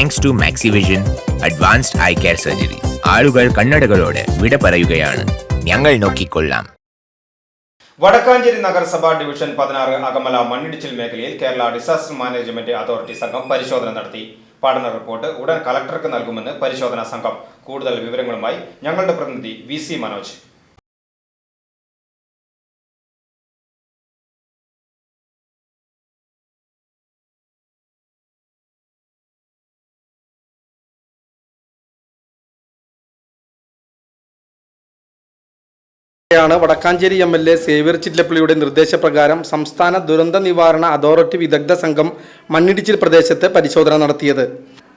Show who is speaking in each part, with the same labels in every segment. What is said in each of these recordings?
Speaker 1: Thanks to Maxivision advanced eye care surgery ആളുകൾ കണ്ണടകളോട് വിട പറയുകയാണ്. ഞങ്ങൾ നോക്കിക്കൊള്ളാം.
Speaker 2: വടക്കാഞ്ചേരി നഗരസഭ ഡിവിഷൻ പതിനാറ് അകമല മണ്ണിടിച്ചിൽ മേഖലയിൽ കേരള ഡിസാസ്റ്റർ മാനേജ്മെന്റ് അതോറിറ്റി സംഘം പരിശോധന നടത്തി. പഠന റിപ്പോർട്ട് ഉടൻ കളക്ടർക്ക് നൽകുമെന്ന് പരിശോധനാ സംഘം. കൂടുതൽ വിവരങ്ങളുമായി ഞങ്ങളുടെ പ്രതിനിധി വി സി മനോജ്. ാണ്
Speaker 3: Vadakkanchery M L A Xavier ചില്ലപ്പള്ളിയുടെ നിർദ്ദേശപ്രകാരം സംസ്ഥാന ദുരന്ത നിവാരണ അതോറിറ്റി വിദഗ്ധ സംഘം മണ്ണിടിച്ചിൽ പ്രദേശത്ത് പരിശോധന നടത്തിയത്.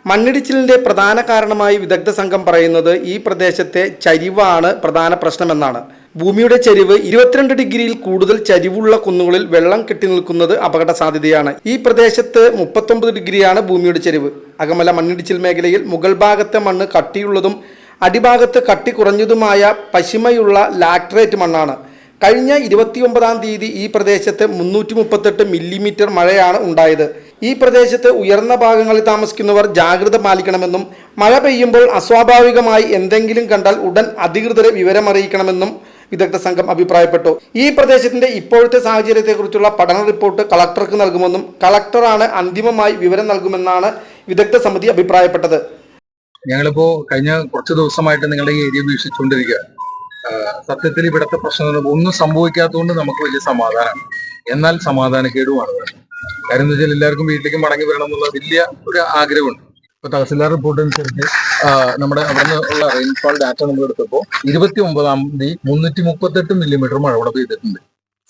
Speaker 3: മണ്ണിടിച്ചിലിന്റെ പ്രധാന കാരണമായി വിദഗ്ധ സംഘം പറയുന്നത് ഈ പ്രദേശത്തെ ചരിവാണ് പ്രധാന പ്രശ്നമെന്നാണ്. ഭൂമിയുടെ ചരിവ് ഇരുപത്തിരണ്ട് ഡിഗ്രിയിൽ കൂടുതൽ ചരിവുള്ള കുന്നുകളിൽ വെള്ളം കെട്ടി നിൽക്കുന്നത് അപകട സാധ്യതയാണ് ഈ പ്രദേശത്ത് മുപ്പത്തൊമ്പത് ഡിഗ്രിയാണ് ഭൂമിയുടെ ചരിവ്. അകമല മണ്ണിടിച്ചിൽ മേഖലയിൽ മുകൾ ഭാഗത്തെ മണ്ണ് കട്ടിയുള്ളതും അടിഭാഗത്ത് കട്ടി കുറഞ്ഞതുമായ പശിമയുള്ള ലാക്ട്രേറ്റ് മണ്ണാണ്. കഴിഞ്ഞ ഇരുപത്തിയൊമ്പതാം തീയതി ഈ പ്രദേശത്ത് മുന്നൂറ്റി മുപ്പത്തെട്ട് മില്ലിമീറ്റർ മഴയാണ് ഉണ്ടായത്. ഈ പ്രദേശത്ത് ഉയർന്ന ഭാഗങ്ങളിൽ താമസിക്കുന്നവർ ജാഗ്രത പാലിക്കണമെന്നും മഴ പെയ്യുമ്പോൾ അസ്വാഭാവികമായി എന്തെങ്കിലും കണ്ടാൽ ഉടൻ അധികൃതരെ വിവരമറിയിക്കണമെന്നും വിദഗ്ധ സംഘം അഭിപ്രായപ്പെട്ടു. ഈ പ്രദേശത്തിന്റെ ഇപ്പോഴത്തെ സാഹചര്യത്തെക്കുറിച്ചുള്ള പഠന റിപ്പോർട്ട് കളക്ടർക്ക് നൽകുമെന്നും കളക്ടറാണ് അന്തിമമായി വിവരം നൽകുമെന്നാണ് വിദഗ്ധ സമിതി അഭിപ്രായപ്പെട്ടത്.
Speaker 4: ഞങ്ങളിപ്പോ കഴിഞ്ഞ കുറച്ച് ദിവസമായിട്ട് നിങ്ങളുടെ ഈ ഏരിയ വീക്ഷിച്ചുകൊണ്ടിരിക്കുക സത്യത്തിൽ ഇവിടുത്തെ പ്രശ്നം എന്ന് പറയുമ്പോൾ ഒന്നും സംഭവിക്കാത്തതുകൊണ്ട് നമുക്ക് വലിയ സമാധാനമാണ് എന്നാൽ സമാധാനക്കേടുമാണ്. കാര്യം എന്ന് വെച്ചാൽ എല്ലാവർക്കും വീട്ടിലേക്ക് മടങ്ങി വരണം എന്നുള്ള വലിയ ഒരു ആഗ്രഹമുണ്ട്. ഇപ്പൊ തഹസിൽദാർ റിപ്പോർട്ട് അനുസരിച്ച് നമ്മുടെ അവിടെ നിന്നുള്ള റെയിൻഫാൾ ഡാറ്റ നമ്മൾ എടുത്തപ്പോൾ ഇരുപത്തി ഒമ്പതാം തീയതി മുന്നൂറ്റി മുപ്പത്തെട്ട് മില്ലിമീറ്റർ മഴ ഇവിടെ പെയ്തിട്ടുണ്ട്.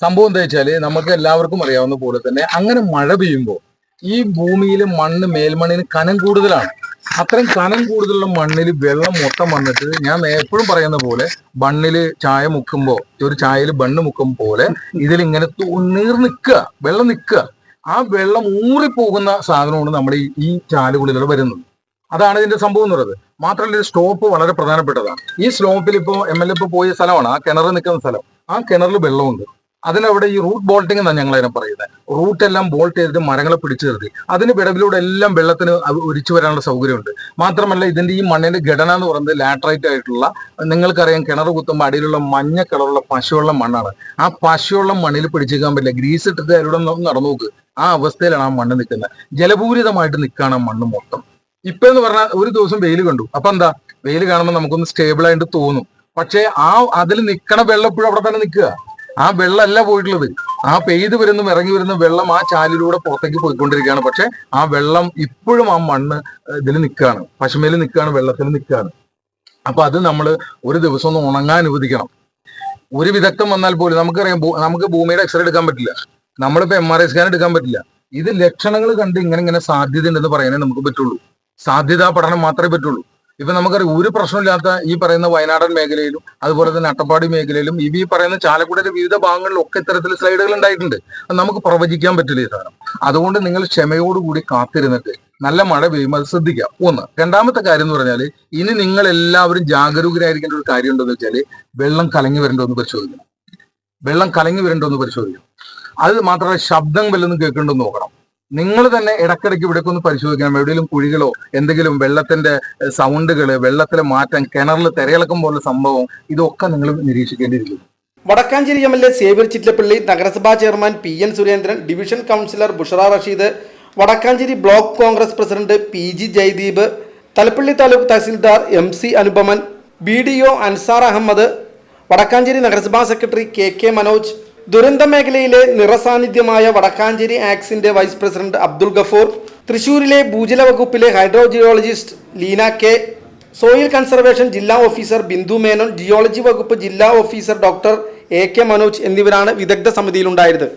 Speaker 4: സംഭവം എന്താ വെച്ചാൽ നമുക്ക് എല്ലാവർക്കും അറിയാവുന്ന പോലെ തന്നെ അങ്ങനെ മഴ പെയ്യുമ്പോൾ ഈ ഭൂമിയിലെ മണ്ണ് മേൽമണ്ണിന് കനം കൂടുതലാണ്. അത്രയും കനം കൂടുതലുള്ള മണ്ണിൽ വെള്ളം മൊത്തം വന്നിട്ട് ഞാൻ എപ്പോഴും പറയുന്ന പോലെ ബണ്ണിൽ ചായ മുക്കുമ്പോ ഒരു ചായയിൽ ബണ്ണ് മുക്കും പോലെ ഇതിൽ ഇങ്ങനെ നീർ നിൽക്കുക വെള്ളം നിൽക്കുക ആ വെള്ളം ഊറിപ്പോകുന്ന സാധനമാണ് നമ്മുടെ ഈ- ചാലുകളിലൂടെ വരുന്നത്. അതാണ് ഇതിന്റെ സംഭവം എന്ന് പറയുന്നത്. മാത്രമല്ല ഇത് സ്റ്റോപ്പ് വളരെ പ്രധാനപ്പെട്ടതാണ്. ഈ സ്ലോപ്പിൽ ഇപ്പോൾ എം എൽ എ ഇപ്പോൾ പോയ സ്ഥലമാണ്. ആ കിണർ നിൽക്കുന്ന സ്ഥലം. ആ കിണറിൽ വെള്ളമുണ്ട്. അതിനവിടെ ഈ റൂട്ട് ബോൾട്ടിംഗ് എന്നാണ് ഞങ്ങൾ അതിനെ പറയുന്നത്. റൂട്ട് എല്ലാം ബോൾട്ട് ചെയ്തിട്ട് മരങ്ങളെ പിടിച്ചു നിർത്തി. അതിന് വിടവിലൂടെ എല്ലാം വെള്ളത്തിന് ഒരിച്ചു വരാനുള്ള സൗകര്യമുണ്ട്. മാത്രമല്ല ഇതിന്റെ ഈ മണ്ണിന്റെ ഘടന എന്ന് പറയുന്നത് ലാട്രൈറ്റ് ആയിട്ടുള്ള നിങ്ങൾക്കറിയാം കിണർ കുത്തുമ്പോൾ അടിയിലുള്ള മഞ്ഞ കളറുള്ള പശുവുള്ള മണ്ണാണ്. ആ പശുവുള്ള മണ്ണിൽ പിടിച്ചേക്കാൻ പറ്റില്ല. ഗ്രീസ് ഇട്ടിട്ട് അതിലൂടെ നടന്നു നോക്ക്. ആ അവസ്ഥയിലാണ് ആ മണ്ണ് നിൽക്കുന്നത്. ജലപൂരിതമായിട്ട് നിൽക്കുകയാണ് മണ്ണ് മൊത്തം. ഇപ്പൊ എന്ന് പറഞ്ഞാൽ ഒരു ദിവസം വെയിൽ കണ്ടു. അപ്പൊ എന്താ? വെയിൽ കാണുമ്പോൾ നമുക്കൊന്ന് സ്റ്റേബിൾ ആയിട്ട് തോന്നും. പക്ഷേ ആ അതിൽ നിൽക്കണ വെള്ളം ഇപ്പോഴും അവിടെ തന്നെ നിൽക്കുക. ആ വെള്ളമല്ല പോയിട്ടുള്ളത്. ആ പെയ്ത് വരുന്ന ഇറങ്ങി വരുന്ന വെള്ളം ആ ചാലിലൂടെ പുറത്തേക്ക് പോയിക്കൊണ്ടിരിക്കുകയാണ്. പക്ഷെ ആ വെള്ളം ഇപ്പോഴും ആ മണ്ണ് ഇതിൽ നിൽക്കുകയാണ്. പശുമേൽ നിൽക്കുകയാണ് വെള്ളത്തിൽ നിൽക്കുകയാണ്. അപ്പൊ അത് നമ്മൾ ഒരു ദിവസം ഒന്ന് ഉണങ്ങാൻ അനുവദിക്കണം. ഒരു വിദഗ്ധം വന്നാൽ പോലും നമുക്കറിയാം നമുക്ക് ഭൂമിയുടെ എക്സ്റേ എടുക്കാൻ പറ്റില്ല. നമ്മളിപ്പോ എം ആർ ഐ സ്കാൻ എടുക്കാൻ പറ്റില്ല. ഇത് ലക്ഷണങ്ങൾ കണ്ട് ഇങ്ങനെ ഇങ്ങനെ സാധ്യത ഉണ്ടെന്ന് പറയാനേ നമുക്ക് പറ്റുള്ളൂ. സാധ്യതാ പഠനം മാത്രമേ പറ്റുള്ളൂ. ഇപ്പൊ നമുക്കറിയാം ഒരു പ്രശ്നമില്ലാത്ത ഈ പറയുന്ന വയനാടൻ മേഖലയിലും അതുപോലെ തന്നെ അട്ടപ്പാടി മേഖലയിലും ഈ പറയുന്ന ചാലക്കുടിയുടെ വിവിധ ഭാഗങ്ങളിലും ഒക്കെ ഇത്തരത്തിൽ സ്ലൈഡുകൾ ഉണ്ടായിട്ടുണ്ട്. നമുക്ക് പ്രവചിക്കാൻ പറ്റില്ല ഈ സാധനം. അതുകൊണ്ട് നിങ്ങൾ ക്ഷമയോടുകൂടി കാത്തിരുന്നിട്ട് നല്ല മഴ പെയ്യുമ്പോൾ അത് ശ്രദ്ധിക്കുക. ഒന്ന്. രണ്ടാമത്തെ കാര്യം എന്ന് പറഞ്ഞാൽ ഇനി നിങ്ങൾ എല്ലാവരും ജാഗരൂകരായിരിക്കേണ്ട ഒരു കാര്യം ഉണ്ടെന്ന് വെച്ചാൽ വെള്ളം കലങ്ങി വരണ്ടോ എന്ന് പരിശോധിക്കണം. വെള്ളം കലങ്ങി വരണ്ടോ എന്ന് പരിശോധിക്കണം. അത് മാത്രമല്ല ശബ്ദം വല്ലതും കേൾക്കേണ്ടെന്ന് നോക്കണം. നിങ്ങൾ തന്നെ ഇടക്കിടയ്ക്ക് ഇവിടേക്ക് ഒന്ന് പരിശോധിക്കണം. എവിടെയെങ്കിലും കുഴികളോ എന്തെങ്കിലും വെള്ളത്തിന്റെ സൗണ്ടുകൾ വെള്ളത്തിലെ മാറ്റം കിണറിൽ തിരയിളക്കം പോലുള്ള സംഭവം ഇതൊക്കെ നിങ്ങൾ നിരീക്ഷിക്കേണ്ടിയിരിക്കുന്നു.
Speaker 3: Vadakkanchery M L A Xavier Chittappally നഗരസഭാ chairman P N Surendran division councillor Bushara Rasheed Vadakkanchery block Congress president P G Jayadeep Thalappilly taluk tahsildar M C Anupaman B D O Ansar Ahammed Vadakkanchery നഗരസഭാ secretary K K Manoj ദുരന്ത മേഖലയിലെ നിറസാന്നിധ്യമായ വടക്കാഞ്ചേരി ആക്സിന്റെ vice president Abdul Gafoor തൃശൂരിലെ ഭൂജല വകുപ്പിലെ hydrogeologist Leena K soil conservation ജില്ലാ officer Bindu Menon geology വകുപ്പ് ജില്ലാ officer doctor A K Manoj എന്നിവരാണ് വിദഗ്ധ സമിതിയിലുണ്ടായത്